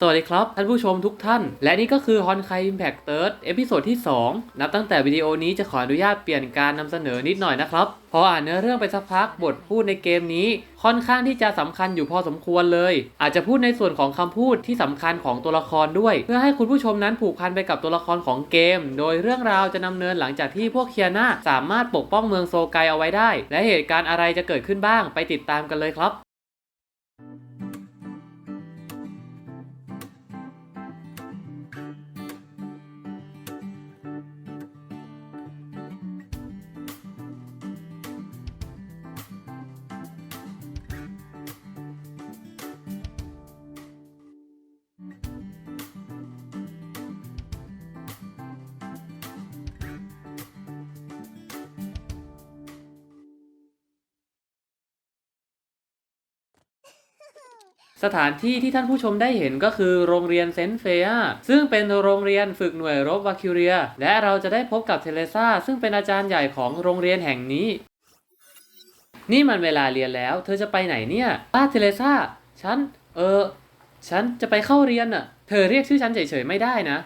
สวัสดีครับ ท่านผู้ชมทุกท่าน และนี่ก็คือฮอนไค Impact Third เอพิโซดที่ 2 นับตั้งแต่วิดีโอนี้จะขออนุญาตเปลี่ยนการนำเสนอนิดหน่อยนะครับ พออ่านเนื้อเรื่องไปสักพักบทพูดในเกมนี้ ค่อนข้างที่จะสำคัญอยู่พอสมควรเลย อาจจะพูดในส่วนของคำพูดที่สำคัญของตัวละครด้วย เพื่อให้คุณผู้ชมนั้นผูกพันไปกับตัวละครของเกม โดยเรื่องราวจะนำเนินหลังจากที่พวกเคียนาสามารถปกป้องเมืองโซไกเอาไว้ได้ และเหตุการณ์อะไรจะเกิดขึ้นบ้างไปติดตามกันเลยครับ สถานที่ที่ท่านผู้ชมได้เห็นก็คือโรงเรียนเซนเฟียซึ่งเป็นโรงเรียนฝึกหน่วยรบวาคิเรีย และเราจะได้พบกับเทเลซ่าซึ่งเป็นอาจารย์ใหญ่ของโรงเรียนแห่งนี้ นี่มันเวลาเรียนแล้ว เธอจะไปไหนเนี่ยป้าเทเลซ่าฉัน เออ ฉันจะไปเข้าเรียนน่ะ เธอเรียกชื่อฉันเฉยๆไม่ได้นะ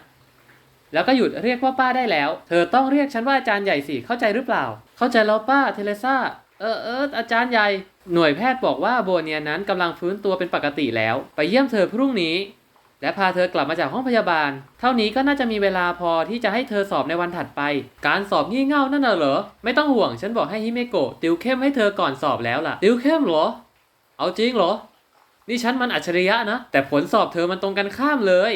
แล้วก็หยุดเรียกว่าป้าได้แล้ว เธอต้องเรียกฉันว่าอาจารย์ใหญ่สิ เข้าใจหรือเปล่า เข้าใจแล้วป้าเทเลซ่า เออเอออาจารย์ใหญ่ หน่วยแพทย์บอกว่าโบเนียนั้นกำลังฟื้นตัวเป็นปกติแล้ว ไปเยี่ยมเธอพรุ่งนี้ และพาเธอกลับมาจากห้องพยาบาล เท่านี้ก็น่าจะมีเวลาพอที่จะให้เธอสอบในวันถัดไป การสอบงี่เง่านั่นน่ะเหรอ ไม่ต้องห่วงฉันบอกให้ฮิเมโกะติวเข้มให้เธอก่อนสอบแล้วล่ะ ติวเข้มเหรอ เอาจริงเหรอ นี่ฉันมันอัจฉริยะนะ แต่ผลสอบเธอมันตรงกันข้ามเลย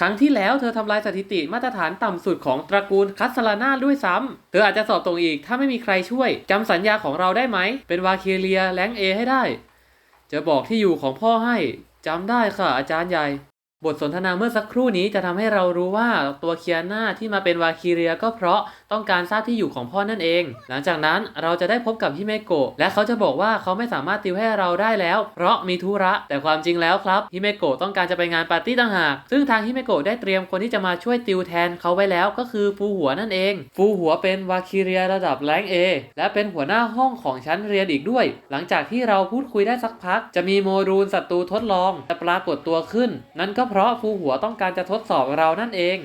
ครั้งที่แล้วเธอทำลายสถิติมาตรฐานต่ำสุดของตระกูลคัสลาน่าด้วยซ้ำ เธออาจจะสอบตรงอีกถ้าไม่มีใครช่วยจำสัญญาของเราได้ไหม เป็นวาเคเลียแรงเอให้ได้ จะบอกที่อยู่ของพ่อให้จำได้ค่ะอาจารย์ใหญ่ บทสนทนาเมื่อสักครู่นี้จะทำให้เรารู้ว่าตัวเคียนาที่มาเป็นวาคิเรียก็เพราะต้องการทราบที่อยู่ของพ่อนั่นเอง หลังจากนั้นเราจะได้พบกับฮิเมโกะและเขาจะบอกว่าเขาไม่สามารถติวให้เราได้แล้ว เพราะมีธุระ แต่ความจริงแล้วครับฮิเมโกะต้องการจะไปงานปาร์ตี้ต่างหาก ซึ่งทางฮิเมโกะได้เตรียมคนที่จะมาช่วยติวแทนเขาไว้แล้วก็คือฟูหัวนั่นเอง ฟูหัวเป็นวาคิเรียระดับแรงเอและเป็นหัวหน้าห้องของชั้นเรียนอีกด้วย หลังจากที่เราพูดคุยได้สักพัก จะมีโมดูลศัตรูทดลองจะปรากฏตัวขึ้นนั่นก็เพราะฟูหัวต้องการจะทดสอบเรานั่นเอง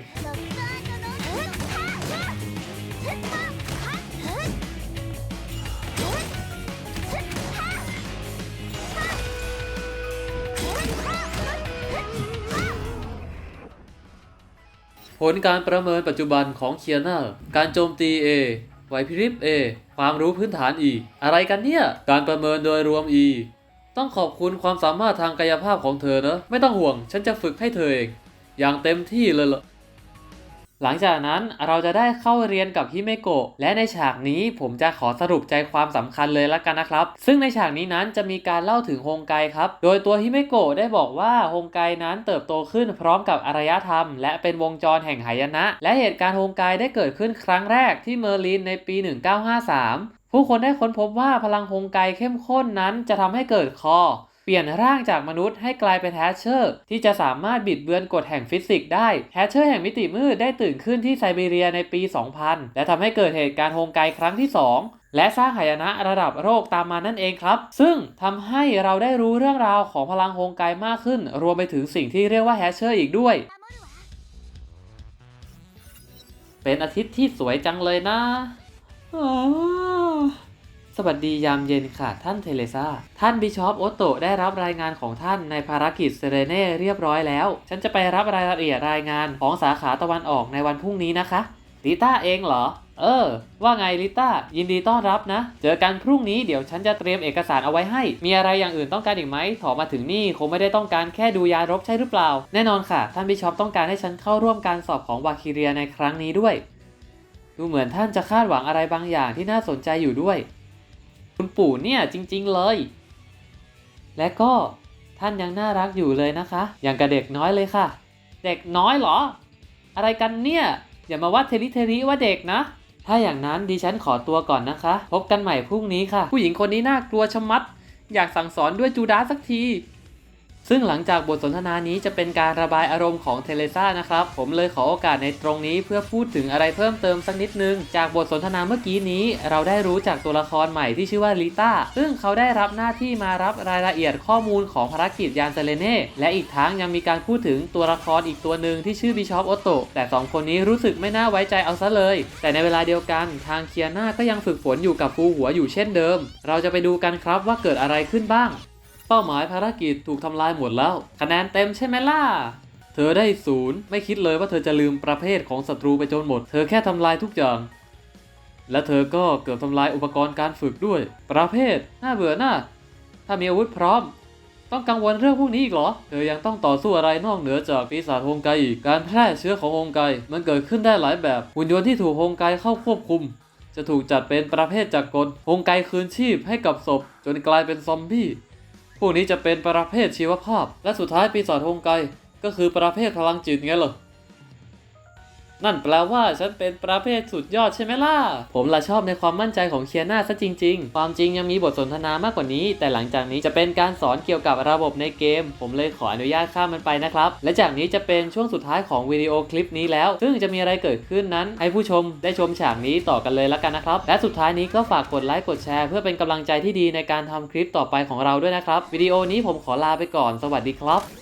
ผลการประเมินปัจจุบันของเคียนาการโจมตี A ไหวพริบ A ความรู้พื้นฐาน E อะไรกันเนี่ย การประเมินโดยรวม E ต้องขอบคุณความสามารถทางกายภาพของเธอนะไม่ต้องห่วง ฉันจะฝึกให้เธอเองอย่างเต็มที่เลยล่ะหลังจากนั้นเราจะได้เข้าเรียนกับฮิเมโกะและในฉากนี้ผมจะขอสรุปใจความสำคัญเลยละกันนะครับ ซึ่งในฉากนี้นั้นจะมีการเล่าถึงฮงไกครับ โดยตัวฮิเมโกะได้บอกว่าฮงไกนั้นเติบโตขึ้นพร้อมกับอารยธรรม และเป็นวงจรแห่งหายนะ และเหตุการณ์ฮงไกได้เกิดขึ้นครั้งแรกที่เมอร์ลินในปี 1953 ผู้คนได้ค้นพบว่าพลังฮงไกเข้มข้นนั้นจะทำให้เกิดคอ เปลี่ยนร่างจากมนุษย์ให้กลายเป็นแฮชเชอร์ ที่จะสามารถบิดเบือนกฎแห่งฟิสิกส์ได้แฮชเชอร์แห่งมิติมืดได้ตื่นขึ้นที่ไซบีเรียในปี 2000 และทำให้เกิดเหตุการณ์โฮงไกครั้งที่ 2และสร้างหายนะระดับโรคตามมานั่นเองครับ ซึ่งทำให้เราได้รู้เรื่องราวของพลังโฮงไกมากขึ้น รวมไปถึงสิ่งที่เรียกว่าแฮชเชอร์อีกด้วย เป็นอาทิตย์ที่สวยจังเลยนะอ๋อ สวัสดียามเย็นค่ะ ท่านเทเลซาท่านบิชอปโอตโตได้รับรายงานของท่านในภารกิจเซเรเน่เรียบร้อยแล้ว ฉันจะไปรับรายละเอียดรายงานของสาขาตะวันออกในวันพรุ่งนี้นะคะลิต้าเองเหรอ เออ ว่าไงลิต้า ยินดีต้อนรับนะ เจอกันพรุ่งนี้เดี๋ยวฉันจะเตรียมเอกสารเอาไว้ให้ มีอะไรอย่างอื่นต้องการอีกไหมถอมาถึงนี่คงไม่ได้ต้องการแค่ดูยารบใช่หรือเปล่า แน่นอนค่ะ ท่านบิชอปต้องการให้ฉันเข้าร่วมการสอบของวาคิเรียในครั้งนี้ด้วย ดูเหมือนท่านจะคาดหวังอะไรบางอย่างที่น่าสนใจอยู่ด้วย คุณปู่เนี่ยจริงๆเลย และก็ท่านยังน่ารักอยู่เลยนะคะ อย่างกับเด็กน้อยเลยค่ะ เด็กน้อยเหรอ อะไรกันเนี่ย อย่ามาว่าเทริเทริว่าเด็กนะ ถ้าอย่างนั้นดิฉันขอตัวก่อนนะคะ พบกันใหม่พรุ่งนี้ค่ะ ผู้หญิงคนนี้น่ากลัวชะมัด อยากสั่งสอนด้วยจูดาสักที ซึ่งหลังจากบทสนทนานี้จะเป็นการระบายอารมณ์ของเทเลซ่านะครับ ผมเลยขอโอกาสในตรงนี้เพื่อพูดถึงอะไรเพิ่มเติมสักนิดนึง จากบทสนทนาเมื่อกี้นี้ เราได้รู้จากตัวละครใหม่ที่ชื่อว่าลิต้าซึ่งเขาได้รับหน้าที่มารับรายละเอียดข้อมูลของภารกิจยานเซเลเน่และอีกทั้งยังมีการพูดถึงตัวละครอีกตัวหนึ่งที่ชื่อบิชอปโอตโตแต่สองคนนี้รู้สึกไม่น่าไว้ใจเอาซะเลย แต่ในเวลาเดียวกันทางเคียนาก็ยังฝึกฝนอยู่กับฟูหัวอยู่เช่นเดิม เราจะไปดูกันครับว่าเกิดอะไรขึ้นบ้าง เป้าหมายภารกิจถูกทำลายหมดแล้ว คะแนนเต็มใช่ไหมล่ะ เธอได้ศูนย์ไม่คิดเลยว่าเธอจะลืมประเภทของศัตรูไปจนหมด เธอแค่ทำลายทุกอย่าง และเธอก็เกือบทำลายอุปกรณ์การฝึกด้วย ประเภทน่าเบื่อหน้า ถ้ามีอาวุธพร้อม ต้องกังวลเรื่องพวกนี้อีกเหรอ เธอยังต้องต่อสู้อะไรนอกเหนือจากปีศาจโฮงไกอีก การแพร่เชื้อของโฮงไกมันเกิดขึ้นได้หลายแบบ หุ่นยนต์ที่ถูกโฮงไกเข้าควบคุมจะถูกจัดเป็นประเภทจักรกลฮงไกคืนชีพให้กับศพ จนกลายเป็นซอมบี้ พวกนี้จะเป็นประเภทชีวภาพ และสุดท้ายปีศาจโฮงไก ก็คือประเภทพลังจิตไงเหรอ นั่นแปลว่าฉันเป็นประเภทสุดยอดใช่ไหมล่ะ ผมละชอบในความมั่นใจของเคียนาซะจริง ๆ ความจริงยังมีบทสนทนามากกว่านี้ แต่หลังจากนี้จะเป็นการสอนเกี่ยวกับระบบในเกม ผมเลยขออนุญาตข้ามมันไปนะครับ และจากนี้จะเป็นช่วงสุดท้ายของวิดีโอคลิปนี้แล้ว ซึ่งจะมีอะไรเกิดขึ้นนั้น ให้ผู้ชมได้ชมฉากนี้ต่อกันเลยแล้วกันนะครับ และสุดท้ายนี้ก็ฝากกดไลค์กดแชร์ เพื่อเป็นกำลังใจที่ดีในการทำคลิปต่อไปของเราด้วยนะครับ วิดีโอนี้ผมขอลาไปก่อน สวัสดีครับ